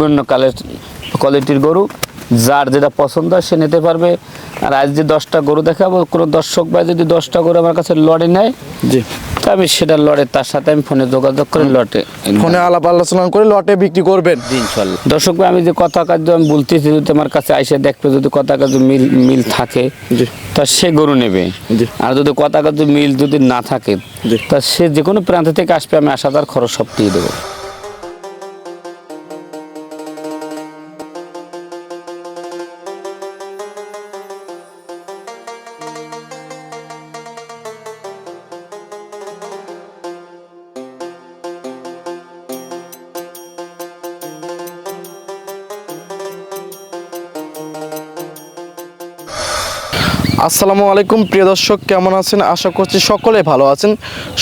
বিভিন্ন কালের কোয়ালিটির গরু যার যেটা পছন্দ হয় সে নিতে পারবে। আর আজ যে দশটা গরু দেখাবো কোনো দর্শক ভাই যদি দশটা গরু আমার কাছে লড়ে নেয় জি। তা আমি সেটা লড়ে তার সাথে আমি ফোনে যোগাযোগ করে লটে। ফোনে আলাপ আলোচনা করে লটে বিক্রি করবেন। ইনশাল্লাহ। দর্শক ভাই আমি যে কথা কাজ আমি বলতেছি যদি আমার কাছে আইসে দেখবে যদি কথা কাজ মিল মিল থাকে তা সে গরু নেবে। আর যদি কথা কাজ মিল যদি না থাকে। তা সে যে কোনো প্রান্ত থেকে আসবে আমি আসা তার খরচ সব দিয়ে দেবো। আসসালামু আলাইকুম, প্রিয় দর্শক, কেমন আছেন? আশা করছি সকলে ভালো আছেন।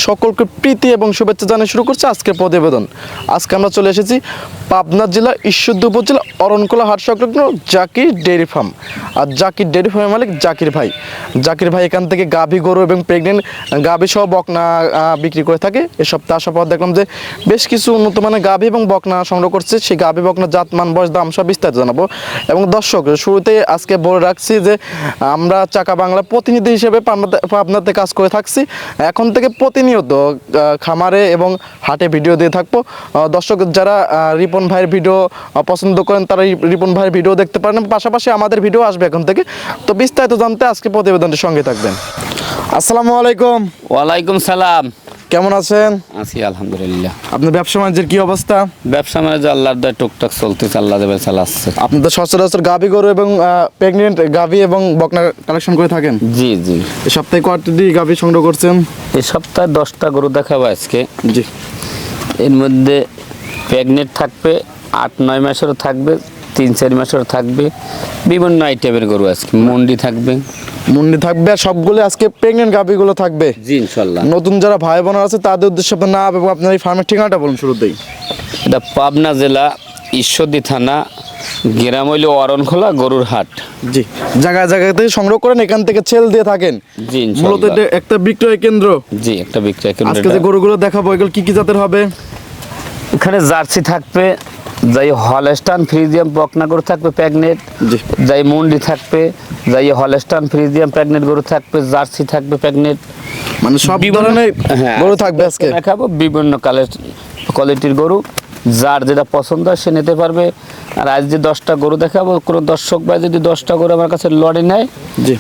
সকলকে প্রীতি এবং শুভেচ্ছা জানিয়ে শুরু করছে আজকের প্রতিবেদন। আজকে আমরা চলে এসেছি পাবনা জেলা ঈশ্বরদী উপজেলা অরণকোলা হাট সংলগ্ন জাকির ডেয়ারি ফার্ম। আর জাকির ডেয়ারি ফার্মের মালিক জাকির ভাই। জাকির ভাই এখান থেকে গাভী গরু এবং প্রেগনেন্ট গাভী সহ বকনা বিক্রি করে থাকে। এ সপ্তাহে আসার পর দেখলাম যে বেশ কিছু উন্নত মানের গাভী এবং বকনা সংগ্রহ করছে। সেই গাভী, বকনা জাত, মান, বয়স, দাম সব বিস্তারিত জানাব। এবং দর্শক, শুরুতে আজকে বলে রাখছি যে আমরা চাকা বাংলা প্রতিনিধি হিসেবে পাবনাতে কাজ করে থাকছি। এখন থেকে প্রতিনিয়ত খামারে এবং হাটে ভিডিও দিয়ে থাকব। দর্শক, যারা রিপন ভাইয়ের ভিডিও পছন্দ করেন তারা এই রিপন ভাইয়ের ভিডিও দেখতে পারেন। পাশাপাশি আমাদের ভিডিও আসবে এখন থেকে। তো বিস্তারিত জানতে আজকে প্রতিবেদনটির সঙ্গে থাকবেন। আসসালামু আলাইকুম। ওয়ালাইকুম সালাম। কেমন আছেন? আছি আলহামদুলিল্লাহ। আপনার ব্যবসা বাণিজ্যের কি অবস্থা? ব্যবসা মানে যে আল্লাহর দয় টুকটাক চলতেছে আল্লাহ দেবে চালাচ্ছে আপনাদের সচরাচর গাভী গরু এবং প্রেগনেন্ট গাভী এবং বকনা কালেকশন করে থাকেন। জি জি। এই সপ্তাহে কয়টি গাভী সংগ্রহ করছেন? এই সপ্তাহে দশটা গরু দেখাবো আজকে। জি। এর মধ্যে প্রেগনেন্ট থাকবে আট নয় মাসেরও থাকবে তিন চার মাসেরও থাকবে। বিভিন্ন আইটেমের গরু আজকে মন্ডি থাকবে। মুন্ডি থাকবে আর সবগুলো আজকে প্রেগনেন্ট গাভীগুলো থাকবে। জি ইনশাল্লাহ। নতুন যারা ভাই বোন আছে তাদের উদ্দেশ্যে আপনার নাম এবং আপনার এই ফার্মের ঠিকানাটা বলুন শুরুতেই। এটা পাবনা জেলা ঈশ্বরদী থানা গ্রাম হইল অরণখোলা গরুর হাট। জি জায়গায় জায়গায় থেকে সংগ্রহ করেন এখান থেকে ছেল দিয়ে থাকেন। জি মূলত এটা একটা বিক্রয় কেন্দ্র। জি একটা বিক্রয় কেন্দ্র আজকে যে গরুগুলো দেখাবো এগুলো কি কি জাতের হবে? এখানে জার্সি থাকবে যাই হলস্টান ফ্রিজিয়াম বকনা গরু থাকবে প্রেগনেন্ট জি। যাই মুন্ডি থাকবে যাই হলস্টান ফ্রিজিয়াম প্রেগনেন্ট গরু থাকবে জার্সি থাকবে প্রেগনেন্ট মানে সব ধরনের হ্যাঁ। গরু থাকবে আজকে? দেখাবো বিভিন্ন কালের কোয়ালিটির গরু যার যেটা পছন্দ হয় সে নিতে পারবে। আর আজ যে দশটা গরু দেখাবো কোনো দর্শক ভাই যদি দশটা গরু আমার কাছে লড়ে নেয় জি।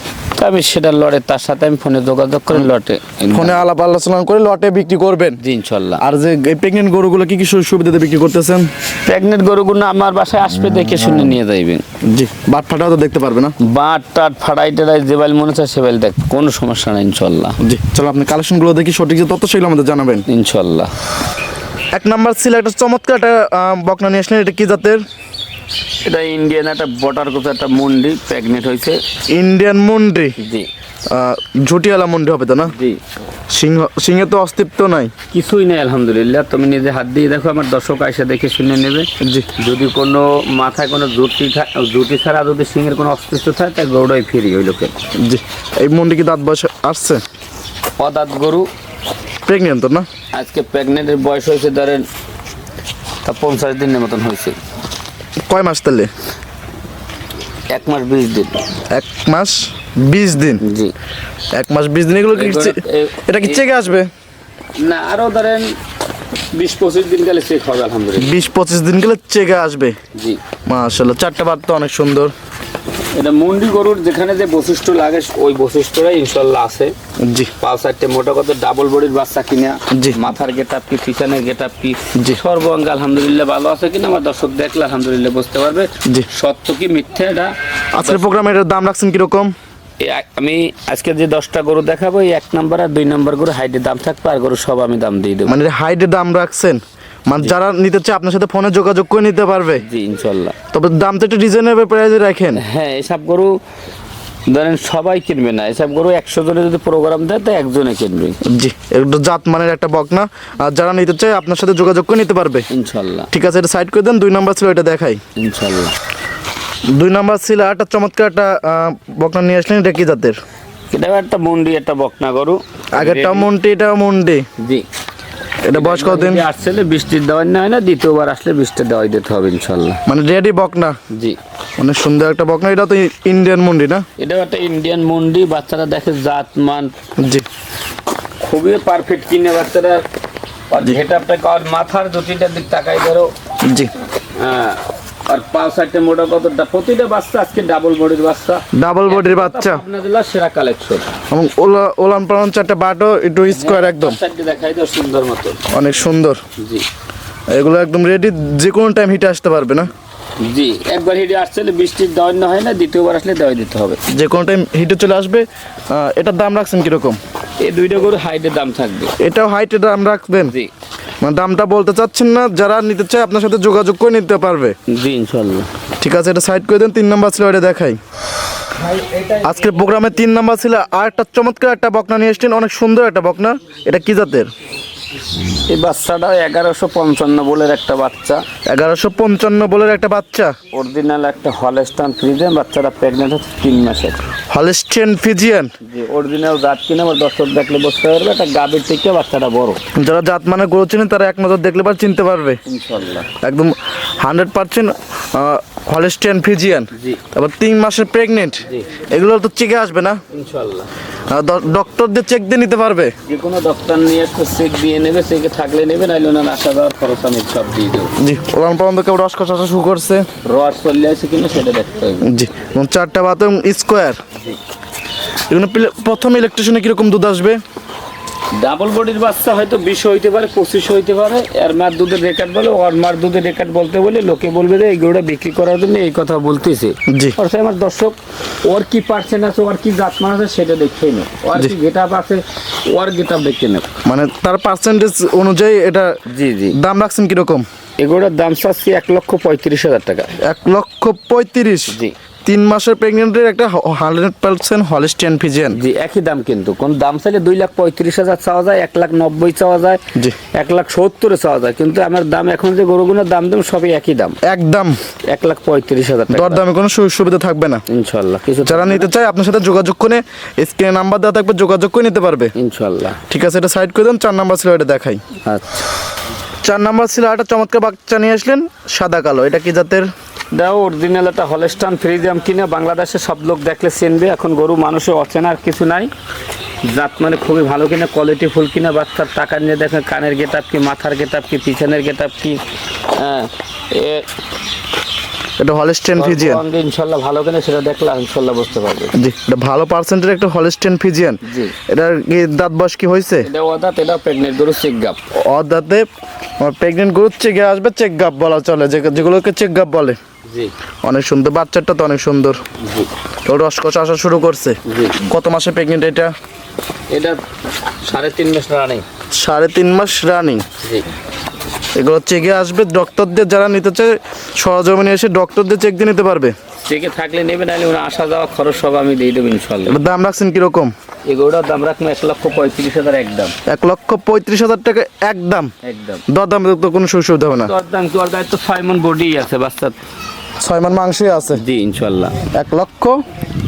আমি সেটা লড়ে তার সাথে আমি ফোনে যোগাযোগ করে লটে ফোনে আলাপ আলোচনা করে লটে বিক্রি করবেন? জি ইনশাল্লাহ। আর যে প্রেগনেন্ট গরুগুলো কি কি সুবিধাতে বিক্রি করতেছেন? প্রেগনেন্ট গরুগুলো আমার বাসায় আসবে দেখে শুনে নিয়ে যাইবেন জি বাট ফাটাও তো দেখতে পারবে না? বাট টাট ফাড়াই টাড়াই যে বাইল মনে হচ্ছে সে বাইল দেখ কোনো সমস্যা নাই ইনশাল্লাহ। জি চলো আপনি কালেকশনগুলো দেখি সঠিক যে তথ্য সেগুলো আমাদের জানাবেন। ইনশাল্লাহ। এক নাম্বার ছিল একটা চমৎকার একটা বকনা নিয়ে আসলেন এটা কি জাতের? এটা ইন্ডিয়ান একটা বটার কোথা একটা মন্ডি প্রেগনেন্ট হয়েছে। ইন্ডিয়ান মুন্ডি? জি। ঝুটিওয়ালা মুন্ডি হবে তো না? জি। সিংহ সিংহে তো অস্তিত্ব নাই। কিছুই নেই আলহামদুলিল্লাহ। তুমি নিজে হাত দিয়ে দেখো আমার দর্শক এসে দেখে শুনে নেবে। জি। যদি কোনো মাথায় কোনো জুটি জুটি ছাড়া যদি সিংহের কোনো অস্তিত্ব থাকে তা গরুটাই ফিরি ওই লোকের। জি। এই মুন্ডি কি দাঁত বয়স আসছে? অদাত গরু। প্রেগনেন্ট তো না? আজকে প্রেগনেন্টের বয়স হয়েছে ধরেন তা পঞ্চাশ দিনের মতন হয়েছে। কয় মাস তাহলে? এক মাস বিশ দিন। এক মাস বিশ দিন? জি। এক মাস বিশ দিন এগুলো এটা কি চেকে আসবে? না আরও ধরেন বিশ পঁচিশ দিন গেলে চেক হবে আলহামদুলিল্লাহ। বিশ পঁচিশ দিন গেলে চেকে আসবে? জি। মাশাল্লাহ চারটা বার তো অনেক সুন্দর। এটা মুন্ডি গরুর যেখানে যে বৈশিষ্ট্য লাগে ওই বৈশিষ্ট্যটাই ইনশাল্লাহ আছে। জি। পাঁচ চারটে মোটা কত? ডাবল বডির বাচ্চা কিনা জি। মাথার গেট আপ কি পিছনের গেট আপ কি? জি। সর্বাঙ্গে আলহামদুলিল্লাহ ভালো আছে কিনা আমার দর্শক দেখলে আলহামদুলিল্লাহ বুঝতে পারবে। জি। সত্য কি মিথ্যে এটা? আজকের প্রোগ্রামে এটার দাম রাখছেন কীরকম? আমি আজকে যে দশটা গরু দেখাবো এই এক নাম্বার আর দুই নাম্বার গরু হাইটের দাম থাকবে আর গরু সব আমি দাম দিয়ে দেবো। মানে হাইটের দাম রাখছেন? মানে যারা নিতে চায় আপনার সাথে ফোনে যোগাযোগ করে নিতে পারবে। জি ইনশাল্লাহ। তবে দাম তো একটু রিজনেবল প্রাইসে রাখেন। হ্যাঁ এসব গরু ধরেন সবাই কিনবে না। এসব গরু একশো জনে যদি প্রোগ্রাম দেয় তো একজনে কিনবে। জি একটু জাত মানের একটা বকনা। আর যারা নিতে চায় আপনার সাথে যোগাযোগ করে নিতে পারবে। ইনশাল্লাহ। ঠিক আছে এটা সাইড করে দেন দুই নাম্বার ছিল এটা দেখাই। ইনশাল্লাহ। দুই নাম্বার ছিল একটা চমৎকার একটা আহ, বকনা নিয়ে আসলেন এটা কি জাতের? এটা একটা মন্ডি একটা বকনা গরু। আগেরটা মন্টি এটা মন্ডি। জি। এটা বয়স কতদিন? আসলে বৃষ্টির দেওয়ার না হয় না দ্বিতীয়বার আসলে বৃষ্টি দেওয়াই দিতে হবে ইনশাল্লাহ। মানে রেডি বকনা? জি। অনেক সুন্দর একটা বকনা এটা তো ইন্ডিয়ান মুন্ডি না? এটাও একটা ইন্ডিয়ান মন্ডি বাচ্চারা দেখে জাত মান জি। খুবই পারফেক্ট কিনে বাচ্চারা। ঘেটাপটাকে আর মাথার দুটিটার দিক তাকাই ধরো। জি। হ্যাঁ, আর পাঁচ সাইডে মোটা কতটা? প্রতিটা বাচ্চা আজকে ডাবল বডির বাচ্চা। ডাবল বডির বাচ্চা। জেলার সেরা কালেকশন এবং ওলা ওলান পালান চারটা বাটো একটু স্কোয়ার একদম। সাইডে দেখাই দাও সুন্দর মতো। অনেক সুন্দর। জি। এগুলো একদম রেডি যে কোনো টাইম হিটে আসতে পারবে না? জি একবার হিটে আসছে বৃষ্টির না হয় না দ্বিতীয়বার আসলে দেওয়াই দিতে হবে। যে কোনো টাইম হিটে চলে আসবে এটার দাম রাখছেন কীরকম? এই দুইটা গরু হাইটের দাম থাকবে। এটাও হাইটের দাম রাখবেন? জি। মানে দামটা বলতে চাচ্ছেন না যারা নিতে চায় আপনার সাথে যোগাযোগ করে নিতে পারবে। জি ইনশাল্লাহ ঠিক আছে এটা সাইড করে দেন তিন নাম্বার ছিল এটা দেখাই। আজকের প্রোগ্রামে তিন নাম্বার ছিল আর একটা চমৎকার একটা বকনা নিয়ে এসছেন অনেক সুন্দর একটা বকনা। এটা কি জাতের? এই বাচ্চাটা এগারোশো পঞ্চান্ন বলের একটা বাচ্চা। এগারোশো পঞ্চান্ন বলের একটা বাচ্চা? অরিজিনাল একটা হলস্টান ফ্রিজে বাচ্চাটা প্রেগনেন্ট হচ্ছে তিন মাসের হলিস্টিয়ান ফিজিয়ান যে অরিজিনাল জাত কিনে আমার দর্শক দেখলে বুঝতে পারবে একটা গাভীর থেকে বাচ্চাটা বড়। যারা জাত মানে গরু চিনেন তারা এক নজর দেখলে পার চিনতে পারবে। ইনশাল্লাহ। একদম হান্ড্রেড পার্সেন্ট হলিস্টিয়ান ফিজিয়ান তারপর তিন মাসের প্রেগনেন্ট এগুলো তো চেকে আসবে না? ইনশাল্লাহ ডক্টরদের চেক দিয়ে নিতে পারবে? যে কোনো ডক্টর নিয়ে চেক দিয়ে নেবে চেকে থাকলে নেবে নাইলে ওনার আসা যাওয়ার খরচ আমি সব দিয়ে দেবো। জি ওলান পর্যন্ত কেউ রস কষা শুরু করছে। রস চলে আছে কিনা সেটা দেখতে হবে। জি এবং চারটা বাথরুম স্কোয়ার এগুলো প্রথম ইলেকট্রিশিয়ানে কীরকম দুধ আসবে? ডাবল বডির বাচ্চা হয়তো বিশ হইতে পারে পঁচিশ হইতে পারে। এর মার দুধের রেকর্ড বলে ওর মার দুধের রেকর্ড বলতে বলে লোকে বলবে যে এই গরুটা বিক্রি করার জন্য এই কথা বলতেছে। অর্থাৎ আমার দর্শক ওর কি পার্সেন্ট আছে ওর কি জাত মান আছে সেটা দেখেই না ওর কি গেট আপ আছে ওর গেট আপ দেখে না মানে তার পার্সেন্টেজ অনুযায়ী এটা জি জি। দাম রাখছেন কীরকম? এগুলোর দাম চাচ্ছি এক লক্ষ পঁয়ত্রিশ হাজার টাকা। এক লক্ষ পঁয়ত্রিশ? জি। তিন মাসের প্রেগনেন্টের একটা হান্ড্রেড পার্সেন্ট হলিস্টিয়ান ফিজিয়ান জি একই দাম কিন্তু। কোন দাম চাইলে দুই লাখ পঁয়ত্রিশ হাজার চাওয়া যায় এক লাখ নব্বই চাওয়া যায় জি। এক লাখ সত্তরে চাওয়া যায়। কিন্তু আমার দাম এখন যে গরুগুলোর দাম দেব সবই একই দাম। একদম। এক লাখ পঁয়ত্রিশ হাজার টাকা। দরদামে কোনো সুবিধা থাকবে না। ইনশাল্লাহ কিছু যারা নিতে চায় আপনার সাথে যোগাযোগ করে স্ক্রিনে নাম্বার দেওয়া থাকবে যোগাযোগ করে নিতে পারবে। ইনশাল্লাহ। ঠিক আছে এটা সাইড করে দেন চার নাম্বার ছিল এটা দেখাই। আচ্ছা। চার নাম্বার ছিল একটা চমৎকার বাচ্চা নিয়ে আসলেন, সাদা কালো। এটা কি জাতের? দাও অরিজিনাল একটা হলস্টান ফ্রিজিয়াম কিনে বাংলাদেশে সব লোক দেখলে চিনবে, এখন গরু মানুষে অচেনা আর কিছু নাই। জাত মানে খুবই ভালো কিনা কোয়ালিটি ফুল কিনা, বাচ্চার টাকা নিয়ে দেখেন, কানের গেট কি, মাথার গেট কি, পিছনের গেট কি হ্যাঁ এটা হলিস্টিয়ান ফিজিয়ান ইনশাল্লাহ ভালো কিনা সেটা দেখলে ইনশাল্লাহ বুঝতে পারবে। জি এটা ভালো পার্সেন্টের একটা হলিস্টিয়ান ফিজিয়ান জি। এটার কি দাঁত বয়স কি হয়েছে? এটা ওদাত এটা প্রেগনেন্ট গরু চেক গাপ অদাতে প্রেগনেন্ট গরু চেকে আসবে চেক গাপ বলা চলে যে- যেগুলোকে চেক গাপ বলে। জি। অনেক সুন্দর বাচ্চাটা তো অনেক সুন্দর। রসকস আসা শুরু করছে। জি। কত মাসে প্রেগনেন্ট এটা? এটা সাড়ে তিন মাস রানিং সাড়ে তিন মাস রানিং জি। এগুলো চেকে আসবে ডক্টরদের যারা নিতে চায় সরজমিনে এসে ডক্টরদের চেক দিয়ে নিতে পারবে। চেকে থাকলে নেবে নাহলে ওরা আসা যাওয়া খরচ সব আমি দিয়ে দেবো ইনশাল্লাহ দাম রাখছেন কীরকম? এই গরুটার দাম রাখব এক লক্ষ পঁয়ত্রিশ হাজার একদম এক লক্ষ পঁয়ত্রিশ হাজার টাকা একদম একদম দর দামে। তো কোনো সুবিধা হবে না। তোর দাম তোর গায়ে তো ছয় মন বডি আছে বাচ্চা। ছয় মান মাংসই আছে? জি ইনশাল্লাহ এক লক্ষ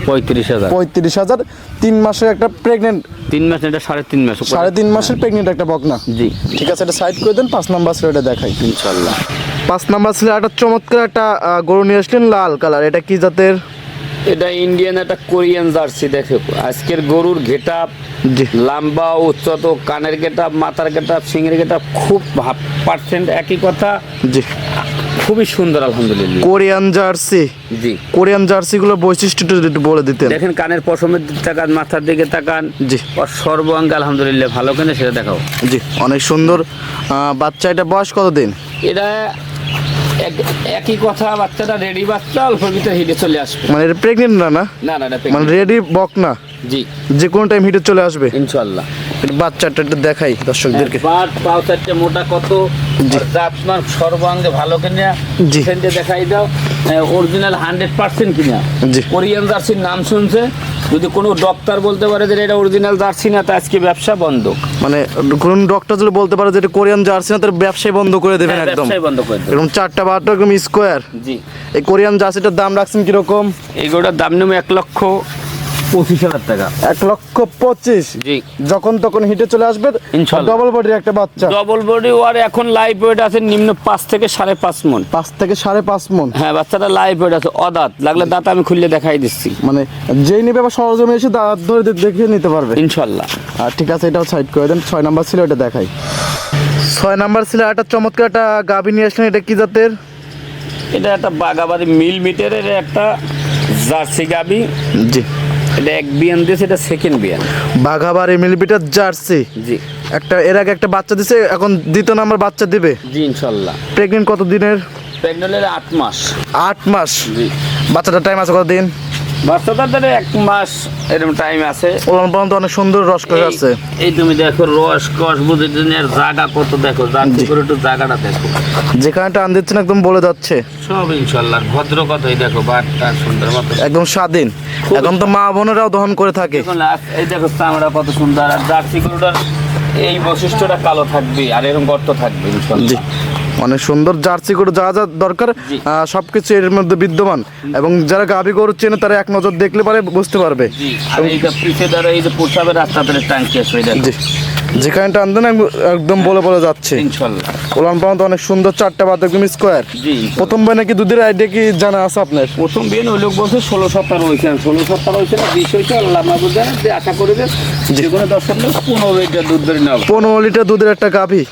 পঁয়ত্রিশ হাজার। পঁয়ত্রিশ হাজার তিন মাসের একটা প্রেগনেন্ট তিন মাস এটা সাড়ে তিন মাস সাড়ে তিন মাসের প্রেগনেন্ট একটা বকনা। জি। ঠিক আছে এটা সাইড করে দেন পাঁচ নাম্বার সিলেটে দেখাই। ইনশাল্লাহ পাঁচ নাম্বার সিলে একটা চমৎকার একটা গরু নিয়ে আসলেন লাল কালার। এটা কি জাতের? এটা ইন্ডিয়ান একটা কোরিয়ান জার্সি দেখে। আজকের গরুর ঘেটাপ লম্বা উচ্চত কানের গেটাপ মাথার গেটাপ সিংয়ের গেটাপ খুব পার্সেন্ট একই কথা। খুবই সুন্দর আলহামদুলিল্লাহ। Korean jersey? জি। কোরিয়ান জার্সিগুলোর বৈশিষ্ট্যটা যদি একটু বলে দিতেন। দেখেন কানের পশমের দিকে তাকান মাথার দিকে তাকান। জি। সর্বাঙ্গ আলহামদুলিল্লাহ ভালো কেন সেটা দেখাও। জি অনেক সুন্দর। বাচ্চা এটা বয়স কতদিন? এটা এক- একই কথা বাচ্চাটা রেডি বাচ্চা অল্প ভিতরে হিটে চলে আসবে। মানে এটা প্রেগনেন্ট না না? না না মানে রেডি বক না? জি। যে কোনো টাইম হিটে চলে আসবে? ইনশাল্লাহ বাচ্চাটা একটু দেখাই দর্শকদেরকে। বাট পাও চারটে মোটা কত জাতমান সর্বাঙ্গে ভালো কিনা জি। দেখাই দাও। অরিজিনাল হান্ড্রেড পার্সেন্ট কিনা জি। কোরিয়ান জার্সির নাম শুনছে। যদি কোনো ডক্টর বলতে পারে যে এটা অরিজিনাল জার্সি না তা আজকে ব্যবসা বন্ধ। মানে কোন ডক্টর যদি বলতে পারে যে এটা কোরিয়ান জার্সি না তার ব্যবসায় বন্ধ করে দেবেন হ্যাঁ, একদম। ব্যবসাই বন্ধ করে এরকম চারটা বারোটা এরকম স্কোয়ার জি। এই কোরিয়ান জার্সিটার দাম রাখছেন কীরকম? এই গরুটার দাম নেবে এক লক্ষ। পঁচিশ হাজার টাকা। এক লক্ষ পঁচিশ। জি। যখন তখন হিটে চলে আসবে। ডবল বডির একটা বাচ্চা। ডবল বডি ওয়ার এখন লাইভ ওয়েট আছে নিম্ন পাঁচ থেকে সাড়ে পাঁচ মন। পাঁচ থেকে সাড়ে পাঁচ মন। হ্যাঁ বাচ্চাটা লাইভ ওয়েট আছে অদাঁত। লাগলে দাঁত আমি খুললে দেখাই দিচ্ছি। মানে যেই নেবে বা সরজমে এসে দাঁত ধরে দে- দেখে নিতে পারবে। ইনশাল্লাহ। আর ঠিক আছে এটাও সাইড করে দেন। ছয় নাম্বার ছিল এটা দেখাই। ছয় নাম্বার ছিল একটা চমৎকার একটা গাভি নিয়ে আসলেন। এটা কি জাতের? এটা একটা বাগাবাড়ি মিল মিটারের একটা জার্সি গাবি। জি। এটা এক বিয়ান দিয়েছে এটা সেকেন্ড বিয়ান। বাঘাবার মিলিমিটার জার্সি। জি। একটা এর আগে একটা বাচ্চা দিছে এখন দ্বিতীয় নাম্বার বাচ্চা দিবে। জি ইনশাল্লাহ। প্রেগনেন্ট কত দিনের প্রেগনেন্টের আট মাস। আট মাস। জি। বাচ্চাটার টাইম আছে কত দিন বাচ্চাদের এক মাস এরকম টাইম আছে। ওলান পর্যন্ত অনেক সুন্দর রস করে আছে। এই তুমি দেখো রস কস বুঝে এর জায়গা কত দেখো করে একটু জায়গাটা দেখো। যেখানে টান দিচ্ছেন একদম বলে যাচ্ছে। সব ইনশাল্লাহ ভদ্র কথাই দেখো বাটটা সুন্দর মতো। একদম স্বাধীন। এখন তো মা বোনেরাও দহন করে থাকে। এই দেখো চামড়া কত সুন্দর আর জার্সি গরুটার এই বৈশিষ্ট্যটা কালো থাকবে আর এরকম গর্ত থাকবে ইনশাল্লাহ। অনেক সুন্দর জার্সি গরু যা যা দরকার সবকিছু এর মধ্যে বিদ্যমান। এবং যারা গাভী গরু চেনে তারা এক নজর দেখলে পারে বুঝতে পারবে। এই যে ধরো আছে যেখানে টান দেন একদম- বলে বলে যাচ্ছে। ওলান পর্যন্ত অনেক সুন্দর চারটা বাদ একদম স্কোয়ার প্রথম ভাই নাকি দুধের আইডিয়া কি জানা আছে আপনার? প্রথম বিয়ে ওই লোক বলছে ষোলো সপ্তাহ রয়েছে। ষোলো সপ্তাহ রয়েছে না বিশ হয়েছে আল্লাহ মাহবুদ যে আশা করি যে যে কোনো দর্শক লোক পনেরো লিটার দুধ ধরে নেওয়া পনেরো লিটার দুধের একটা গাভী।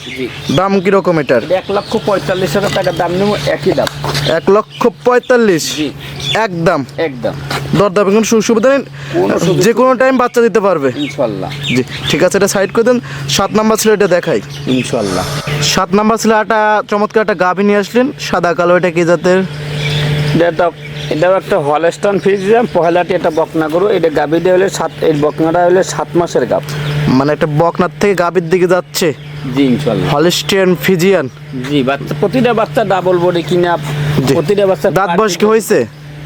দাম কীরকম এটার? এটা এক লক্ষ পঁয়তাল্লিশ হাজার টাকার দাম নেব একই দাম। এক লক্ষ পঁয়তাল্লিশ। একদম। একদম। দরদাম কোনো সুযোগ সুবিধা নেই যে কোনো টাইম বাচ্চা দিতে পারবে। ইনশাল্লাহ। জি ঠিক আছে এটা সাইড করে দেন। সাত নাম্বার ছিল এটা দেখাই। ইনশাল্লাহ। সাত নাম্বার ছিল একটা চমৎকার একটা গাভী নিয়ে আসলেন। সাদা কালো এটা কি জাতের? এটা একটা এটাও একটা হলস্টন ফ্রিজিয়াম পহেলাটি একটা বকনা গরু। এটা গাবিটা হলে সাত এই বকনাটা হলে সাত মাসের গাব মানে একটা বকনার থেকে গাভীর দিকে যাচ্ছে। জি ইনশাল্লাহ। হলিস্টিয়ান ফিজিয়ান জি বাচ্চা প্রতিটা বাচ্চা ডাবল বডি কিনা। প্রতিটা বাচ্চা দাঁত বয়স কি হয়েছে?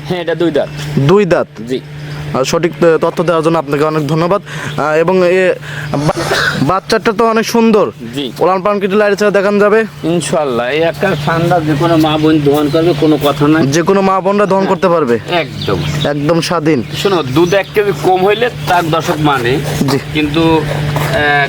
হ্যাঁ এটা দুই দাঁত। দুই দাঁত? জি। সঠিক তথ্য দেওয়ার জন্য আপনাকে অনেক ধন্যবাদ। এবং এ বাচ্চাটা তো অনেক সুন্দর। জি। ওলান পান কেটে লাইট ছাড়া দেখান যাবে? ইনশাল্লাহ এই একটা ঠান্ডা যে কোনো মা বোন দোহন করবে কোনো কথা নাই। যে কোনো মা বোনরা দহন করতে পারবে? একদম। একদম স্বাধীন। শোনো দুধ এক কেজি কম হইলে তার দশক মানে। জি। কিন্তু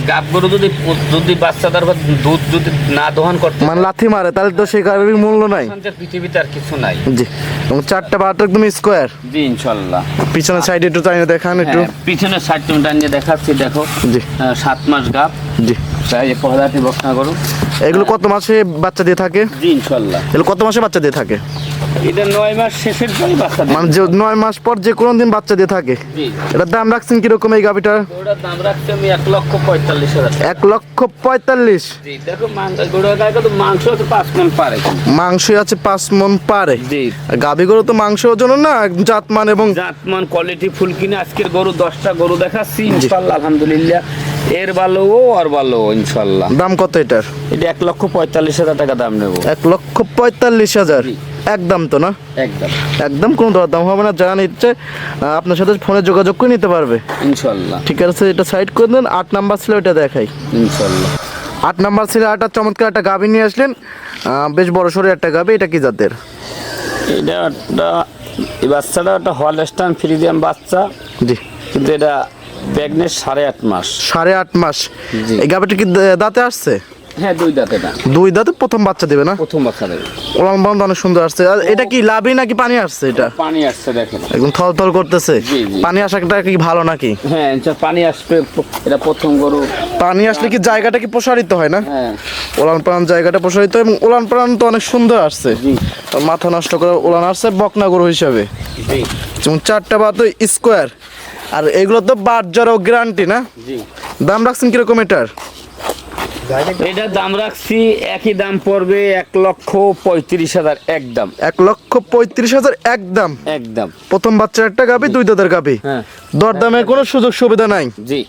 গাব গরু যদি যদি বাচ্চাদের দুধ যদি না দহন করতে মানে লাথি মারে তাহলে তো সেই গাভীর মূল্য নাই। পৃথিবীতে আর কিছু নাই। জি এবং চারটা বাটা একদম স্কোয়ার জি ইনশাল্লাহ। পিছনের সাইডে একটু চাইনে দেখান একটু। হ্যাঁ, পিছনের সাইড তুমি দেখাচ্ছি দেখো। জি। সাত মাস গাব। জি। বকনা গরু এগুলো কত মাসে বাচ্চা দিয়ে থাকে? জি ইনশাল্লাহ। এগুলো কত মাসে বাচ্চা দিয়ে থাকে? এটা নয় মাস শেষের পরই বাচ্চা মানে যে নয় মাস পর যে কোনো দিন বাচ্চা দিয়ে থাকে? জি। এটার দাম রাখছেন কীরকম এই গাভিটার গরুটার দাম রাখছি আমি এক লক্ষ পঁয়তাল্লিশ হাজার এক লক্ষ পঁয়তাল্লিশ। দেখো মাংস গরুর গায়ে কিন্তু মাংস আছে পাঁচ মন পারে। মাংস আছে পাঁচ মন পারে। গাভি গরু তো মাংস ওজন না জাতমান এবং জাতমান কোয়ালিটি ফুল কিনে আজকের গরু দশটা গরু দেখাচ্ছি ইনশাল্লাহ আলহামদুলিল্লাহ। এর ভালো ও আর ভালো ইনশাল্লাহ। দাম কত এটার? এটা এক লক্ষ পঁয়তাল্লিশ হাজার টাকা দাম নেব। এক লক্ষ পঁয়তাল্লিশ হাজার? একদম তো না? একদম। একদম কোনো দরদাম হবে না যারা নিচ্ছে আপনার সাথে ফোনে যোগাযোগ করে নিতে পারবে। ইনশাল্লাহ। ঠিক আছে এটা সাইড করে দেন আট নাম্বার ছিল এটা দেখাই। ইনশাল্লাহ। আট নাম্বার ছিল একটা চমৎকার একটা গাভি নিয়ে আসলেন। বেশ বড় সড়ো একটা গাভি এটা কি জাতের? এটা একটা এই বাচ্চাটা একটা হলস্টান ফ্রিজিয়াম বাচ্চা। জি। কিন্তু এটা প্রেগনেন্ট সাড়ে আট মাস। সাড়ে আট মাস। এই গাভিটা কি দাঁতে আসছে? হ্যাঁ দুই দাঁত এটা দুই দাঁতে প্রথম বাচ্চা দেবে না? প্রথম বাচ্চা দেবে। ওলান বন্ধ অনেক সুন্দর আসছে। আর এটা কি লাভই নাকি পানি আসছে এটা? পানি আসছে দেখেন। একদম থল থল করতেছে। পানি আসাটা কি ভালো নাকি? হ্যাঁ পানি আসবে। এটা প্রথম গরু। পানি আসলে কি জায়গাটা কি প্রসারিত হয় না? হ্যাঁ। ওলান প্রাণ জায়গাটা প্রসারিত এবং ওলান প্রাণ তো অনেক সুন্দর আসছে। মাথা নষ্ট করে ওলান আসছে বকনা গরু হিসাবে। চারটা বা তো স্কোয়ার। আর এগুলো তো বাট জ্বরও গ্যারান্টি না? জি। দাম রাখছেন কীরকম এটার? এটার দাম রাখছি একই দাম পড়বে এক লক্ষ পঁয়ত্রিশ হাজার একদম এক লক্ষ পঁয়ত্রিশ হাজার একদম একদম প্রথম বাচ্চার একটা গাবি দুই দাদার গাবি? হ্যাঁ। দরদামের কোনো সুযোগ সুবিধা নাই? জি।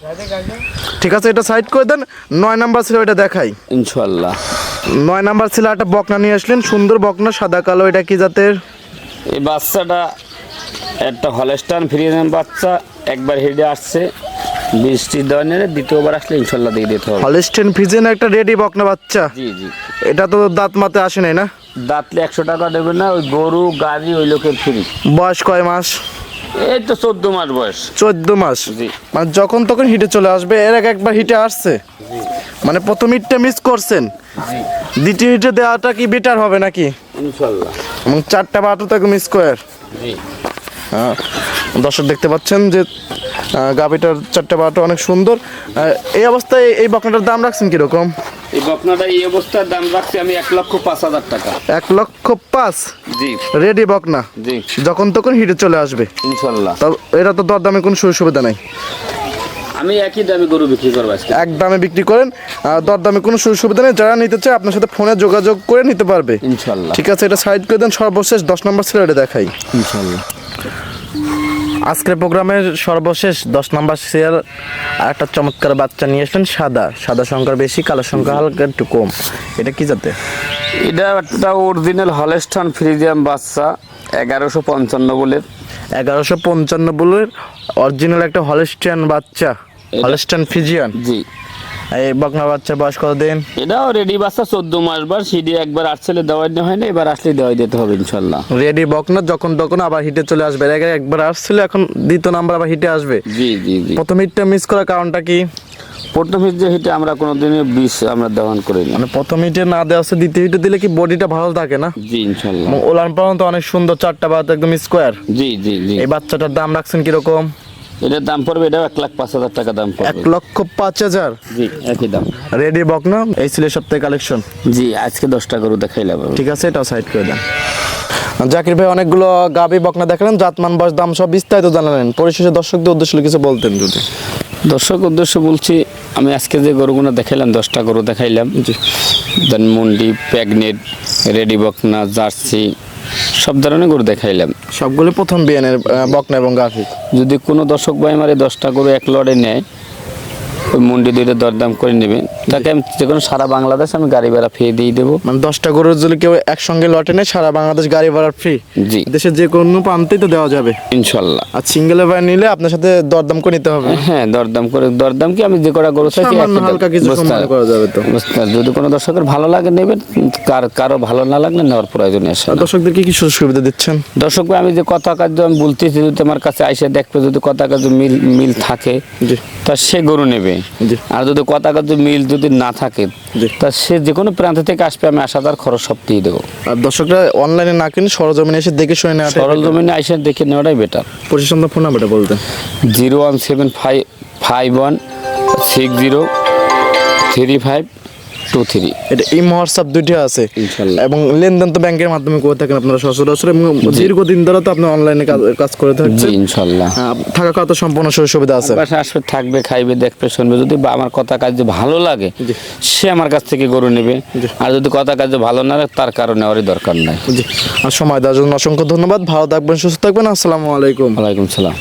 ঠিক আছে এটা সাইড করে দেন নয় নাম্বার ছিল এটা দেখাই। ইনশাল্লাহ নয় নাম্বার ছিল একটা বকনা নিয়ে আসলেন সুন্দর বকনা সাদা কালো এটা কি জাতের? এই বাচ্চাটা একটা হলস্টান ফ্রিজেন বাচ্চা একবার হেডে আসছে বৃষ্টি দনের দ্বিতীয়বার আসলে ইনশাল্লাহ দিয়ে দিতে হবে। হলিস্টেন ফিজেন একটা রেডি বকনা বাচ্চা? জি জি। এটা তো দাঁত মাতে আসে নাই না? দাঁতলে একশো টাকা দেবে না ওই গরু গাড়ি ওই লোকের ফ্রি। বয়স কয় মাস? এই তো চোদ্দ মাস বয়স। চোদ্দ মাস? জি। মানে যখন তখন হিটে চলে আসবে এর আগে একবার হিটে আসছে? মানে প্রথম ইটটা মিস করছেন। দ্বিতীয় হিটে দেওয়াটা কি বেটার হবে নাকি? এবং চারটা বারোটা থেকে মিস স্কোয়ার হ্যাঁ, দর্শক দেখতে পাচ্ছেন যে গাভিটার চারটে বারোটা অনেক সুন্দর। এই অবস্থায় এই বকনাটার দাম রাখছেন কীরকম? এই বকনাটা এই অবস্থার দাম রাখছি আমি এক লক্ষ পাঁচ হাজার টাকা। এক লক্ষ পাঁচ? জি। রেডি বকনা? জি। যখন তখন হিটে চলে আসবে। ইনশাল্লাহ। তা এটা তো দরদামে কোনো সুযোগ সুবিধা নাই। আমি একই দামে গরু বিক্রি করব আজকে। এক দামে বিক্রি করেন আর দরদামে কোনো সুযোগ সুবিধা নেই। যারা নিতে চায় আপনার সাথে ফোনে যোগাযোগ করে নিতে পারবে। ইনশাল্লাহ। ঠিক আছে এটা সাইড করে দেন সর্বশেষ দশ নম্বর ছিল এটা দেখাই। ইনশাল্লাহ। আজকের প্রোগ্রামের সর্বশেষ দশ নম্বর সিরিয়াল আর একটা চমৎকার বাচ্চা নিয়ে আসলেন সাদা। সাদা সংখ্যার বেশি কালো সংখ্যা হালকা একটু কম। এটা কি জাতে এটা একটা অরিজিনাল হলেস্টন ফ্রিজিয়াম বাচ্চা এগারোশো পঞ্চান্ন বলে এগারোশো পঞ্চান্ন বুলের অরিজিনাল একটা হলেস্টিয়ান বাচ্চা। হলেস্টিয়ান ফিজিয়ান জি। এই বকনা বাচ্চার বয়স কত দিন এটাও রেডি বাচ্চা চোদ্দ মাস বার সিডি একবার আসলে দেওয়াই হয় না এবার আসলে দেওয়াই দিতে হবে ইনশাল্লাহ। রেডি বকনা যখন তখন আবার হিটে চলে আসবে। এর আগে একবার আসছিল এখন দ্বিতীয় নাম্বার আবার হিটে আসবে। জি জি জি। প্রথম হিটটা মিস করার কারণটা কি? প্রথম হিট যে হিটে আমরা কোনোদিনই বিষ আমরা দেওয়ান করি না মানে প্রথম হিটে না দেওয়া হচ্ছে দ্বিতীয় হিটে দিলে কি বডিটা ভালো থাকে না? জি ইনশাল্লাহ। ওলান পালন তো অনেক সুন্দর চারটা বাদ একদম স্কোয়ার জি জি জি। এই বাচ্চাটার দাম রাখছেন কীরকম? এটার দাম পড়বে এটাও এক লাখ পাঁচ হাজার টাকা দাম এক লক্ষ পাঁচ হাজার? জি একই দাম। রেডি বকনা এই ছিল সপ্তাহে কালেকশন জি আজকে দশটা গরু দেখাইলাম। ঠিক আছে এটাও সাইড করে দেন। জাকির ভাই অনেকগুলো গাবি বকনা দেখালেন জাতমান বয়স দাম সব বিস্তারিত জানালেন। পরিশেষে দর্শকদের উদ্দেশ্যে কিছু বলতেন যদি। দর্শক উদ্দেশ্য বলছি আমি আজকে যে গরুগুলো দেখাইলাম দশটা গরু দেখাইলাম। জি। দেন মুন্ডি প্যাগনেট রেডি বকনা জার্সি সব ধরনের গরু দেখাইলাম। সবগুলো প্রথম বিয়ানের বকনা এবং গাফি যদি কোনো দর্শক ভাই আমার দশটা গরু এক লড়ে নেয় ওই মুন্ডি দুইটা দরদাম করে নেবে। তাকে আমি যে কোনো সারা বাংলাদেশ আমি গাড়ি ভাড়া ফিরে দিয়ে দেবো। মানে দশটা গরুর যদি কেউ একসঙ্গে লটে নেয় সারা বাংলাদেশ গাড়ি ভাড়া ফ্রি জি। দেশের যে কোনো প্রান্তেই তো দেওয়া যাবে। ইনশাল্লাহ। আর সিঙ্গেল ভাই নিলে আপনার সাথে দরদাম করে নিতে হবে। হ্যাঁ দরদাম করে দরদাম কি আমি যে কটা গরু চাইছি। হালকা কিছু সম্মান করা যাবে তো। যদি কোনো দর্শকের ভালো লাগে নেবেন কার কারও ভালো না লাগলে নেওয়ার প্রয়োজন আসে দর্শকদের কি কি সুযোগ সুবিধা দিচ্ছেন? দর্শক ভাই, আমি যে কথা কার্য আমি বলতেছি যদি আমার কাছে আইসে দেখবে যদি কথা কার্য মিল মিল থাকে জি। তা সে গরু নেবে। আর যদি কথা কথা মিল যদি না থাকে। তা সে যে কোনো প্রান্ত থেকে আসবে আমি আসা তার খরচ সব দিয়ে দেবো। আর দর্শকরা অনলাইনে না কিনে সরজমিনে এসে দেখে শুনে নেওয়া সরল জমিনে আইসে দেখে নেওয়াটাই বেটার নম্বর ফোন নাম্বারটা বলতে। Zero one seven five five one six zero three five two three এটা এই হোয়াটসঅ্যাপ দুইটা আছে। এবং লেনদেন তো ব্যাংকের মাধ্যমে করে থাকেন আপনারা সচরাচর এবং দীর্ঘদিন ধরে তো আপনি অনলাইনে কাজ করে থাকছেন। ইনশাল্লাহ। হ্যাঁ, থাকা তো সম্পূর্ণ সুযোগ সুবিধা আছে। বাসা আসবে থাকবে খাইবে দেখবে শুনবে। যদি বা আমার কথা কাজ ভালো লাগে সে আমার কাছ থেকে গরু নেবে। আর যদি কথা কাজ ভালো না লাগে তার কারণে নেওয়ারই দরকার নাই। আর সময় দেওয়ার জন্য অসংখ্য ধন্যবাদ। ভালো থাকবেন সুস্থ থাকবেন। আসসালামু আলাইকুম। ওয়ালাইকুম সালাম।